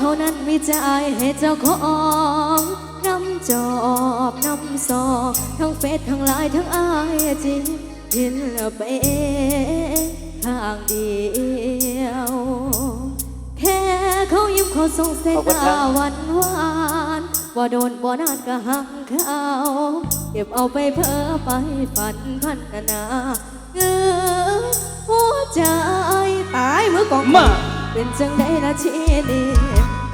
เขานั้นมีใจให้เจ้าของนำจอบนำซอกทั้งเฟซทั้งไลน์ทั้งไอจีกินแล้วไปทางเดียว แค่เขายิ้มเขาส่งเส้นตาหวานหวานว่าโดนบ่นานก็หักเขาเก็บเอาไปเพ้อไปฝันพันนาเงือหัวใจตายเมื่อก่องมา เป็นจังได้ละชีดี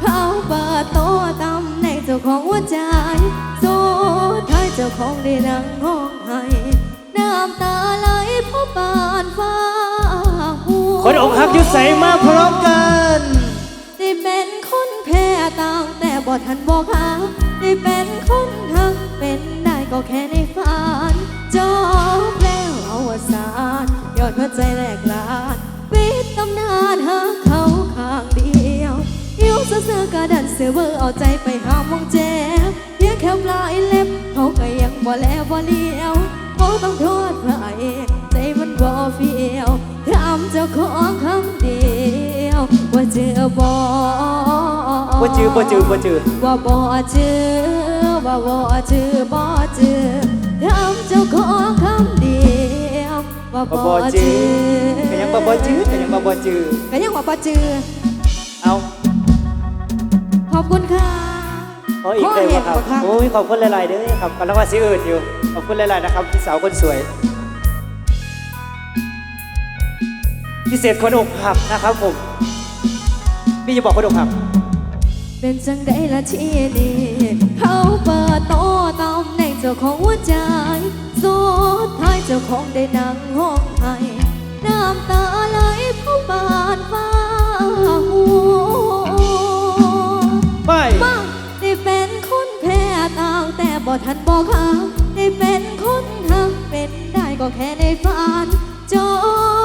เขาเปิดโตะตำในเจ้าของหัวใจสุดท้ายเจ้าของได้นั่งห้องให้น้ำตาไหลเพราะบานฟ้าหัวคนอกหักอยู่ใส่มาพร้อมกันได้เป็นคนแพ้ต่างแต่บ่ทันบอกหาได้เป็นคนทั้งเป็นได้ก็แค่ในฝันจบแล้วเอาวสานยอดหัวใจแหลกลา ดันเสือเบอร์เอาใจไปหามองแจกเพียงแค่ปลายเล็บเขาก็ยังบ่แลบ่เลี้ยวบ่ต้องโทษใครใจมันบ่เฟียวถามเจ้าของคำเดียวว่าเจอบ่บ่จือบ่จือบ่จือว่าบ่เจอว่าบ่เจอบ่เจอถามเจ้าของคำเดียวว่าบ่บ่บ่เจจืออก็ยังบ่บ่จือก็ยังบ่บ่จือก็ยังว่าบ่เจอ ขออีกเลยเห็ว่านครับบ่ครับโอ้ยขอบคุณหลายๆเด้อครับกำลังว่าสิเอิ้นอยู่ขอบคุณหลายๆนะครับพี่สาวคนสวย พิเศษคนอกหักนะครับผมพี่จะบอกคนอกหักเป็นจังได้ละทีนี้เขาเปิดโตะตำในเจ้าของหัวใจสุดท้ายเจ้าของได้นั่งห้องให้น้ำตา บ่ทันบอกหาได้เป็นคนทำเป็นได้ก็แค่ในฝันจ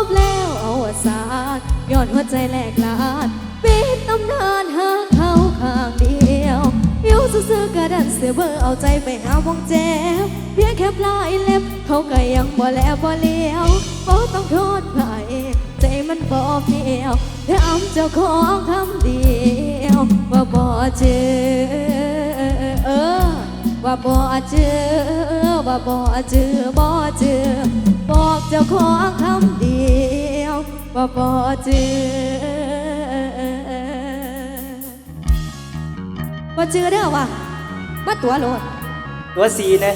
บแล้วเอาวสานย้อนหัวใจแหลกลานปิดตำนานหาเขาข้างเดียวอยู่ซื่อๆกระดันเสือเบอร์เอาใจไปหาวงแจวเพียงแค่ปลายเล็บ เขาก็ยังบ่แล้วบ่เลี้ยวบ่ต้องโทษใครใจมันบ่เพียวถามเจ้าของคำเดียวว่าบ่เจอ ว่าบ่เจอว่าบ่เจอบ่เจอบอกเจ้าของคำเดียวว่าบ่เจอบ่เจอเด้อว่ะมาตัวโลดตัวสีนะ